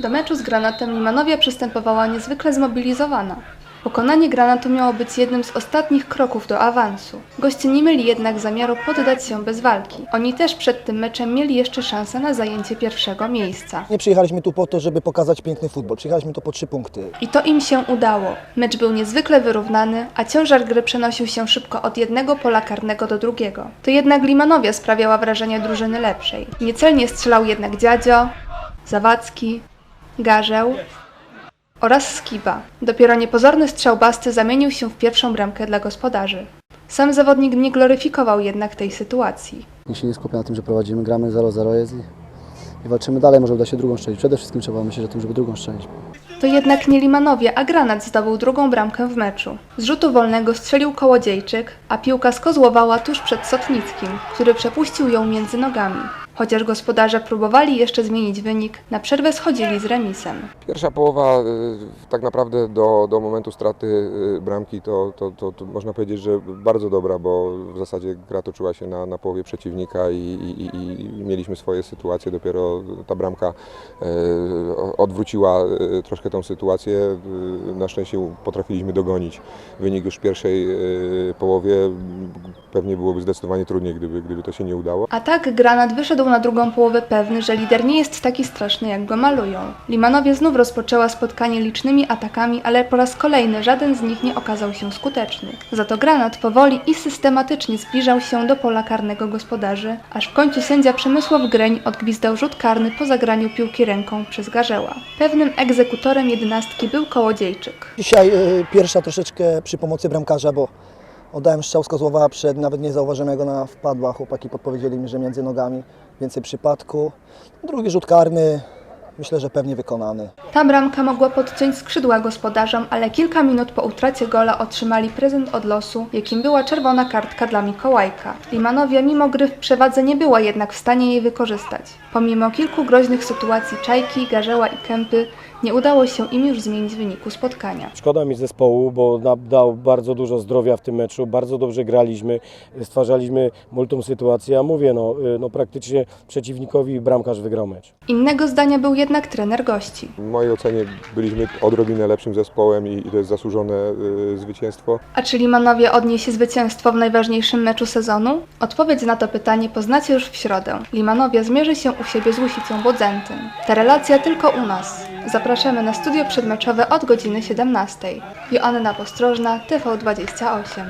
Do meczu z Granatem Limanowia przystępowała niezwykle zmobilizowana. Pokonanie Granatu miało być jednym z ostatnich kroków do awansu. Goście nie mieli jednak zamiaru poddać się bez walki. Oni też przed tym meczem mieli jeszcze szansę na zajęcie pierwszego miejsca. Nie przyjechaliśmy tu po to, żeby pokazać piękny futbol. Przyjechaliśmy tu po trzy punkty. I to im się udało. Mecz był niezwykle wyrównany, a ciężar gry przenosił się szybko od jednego pola karnego do drugiego. To jednak Limanowia sprawiała wrażenie drużyny lepszej. Niecelnie strzelał jednak Dziadzio, Zawadzki, Garzeł oraz Skiba. Dopiero niepozorny strzał Basty zamienił się w pierwszą bramkę dla gospodarzy. Sam zawodnik nie gloryfikował jednak tej sytuacji. Nikt się nie skupia na tym, że prowadzimy, gramy 0-0 jest i, i walczymy dalej, może uda się drugą strzelić. Przede wszystkim trzeba myśleć o tym, żeby drugą strzelić. To jednak nie Limanowie, a Granat zdobył drugą bramkę w meczu. Z rzutu wolnego strzelił Kołodziejczyk, a piłka skozłowała tuż przed Sotnickim, który przepuścił ją między nogami. Chociaż gospodarze próbowali jeszcze zmienić wynik, na przerwę schodzili z remisem. Pierwsza połowa y, tak naprawdę do, do momentu straty y, bramki to, to, to, to można powiedzieć, że bardzo dobra, bo w zasadzie gra toczyła się na, na połowie przeciwnika i, i, i- mieliśmy swoje sytuacje. Dopiero ta bramka y, odwróciła y, troszkę tą sytuację. Y, Na szczęście potrafiliśmy dogonić wynik już w pierwszej y, połowie. Pewnie byłoby zdecydowanie trudniej, gdyby, gdyby to się nie udało. A tak Granat wyszedł na drugą połowę pewny, że lider nie jest taki straszny, jak go malują. Limanowie znów rozpoczęła spotkanie licznymi atakami, ale po raz kolejny żaden z nich nie okazał się skuteczny. Za to Granat powoli i systematycznie zbliżał się do pola karnego gospodarzy, aż w końcu sędzia Przemysław Greń odgwizdał rzut karny po zagraniu piłki ręką przez Garzeła. Pewnym egzekutorem jedenastki był Kołodziejczyk. Dzisiaj y, pierwsza troszeczkę przy pomocy bramkarza, bo oddałem strzał z Kozłowa przed, nawet nie zauważyłem jak ona wpadła. Chłopaki podpowiedzieli mi, że między nogami więcej przypadku. Drugi rzut karny, myślę, że pewnie wykonany. Ta bramka mogła podciąć skrzydła gospodarzom, ale kilka minut po utracie gola otrzymali prezent od losu, jakim była czerwona kartka dla Mikołajka. Limanowie mimo gry w przewadze nie była jednak w stanie jej wykorzystać. Pomimo kilku groźnych sytuacji Czajki, Garzeła i Kępy, nie udało się im już zmienić wyniku spotkania. Szkoda mi zespołu, bo dał bardzo dużo zdrowia w tym meczu, bardzo dobrze graliśmy, stwarzaliśmy multum sytuacji, a mówię, no, y, no praktycznie przeciwnikowi bramkarz wygrał mecz. Innego zdania był jednak trener gości. W mojej ocenie byliśmy odrobinę lepszym zespołem i, i to jest zasłużone y, zwycięstwo. A czy Limanowie odniesie zwycięstwo w najważniejszym meczu sezonu? Odpowiedź na to pytanie poznacie już w środę. Limanowie zmierzy się u siebie z Łusicą Bodzentyn. Ta relacja tylko u nas. Zapraszamy na studio przedmeczowe od godziny 17. Joanna Postrożna, TV28.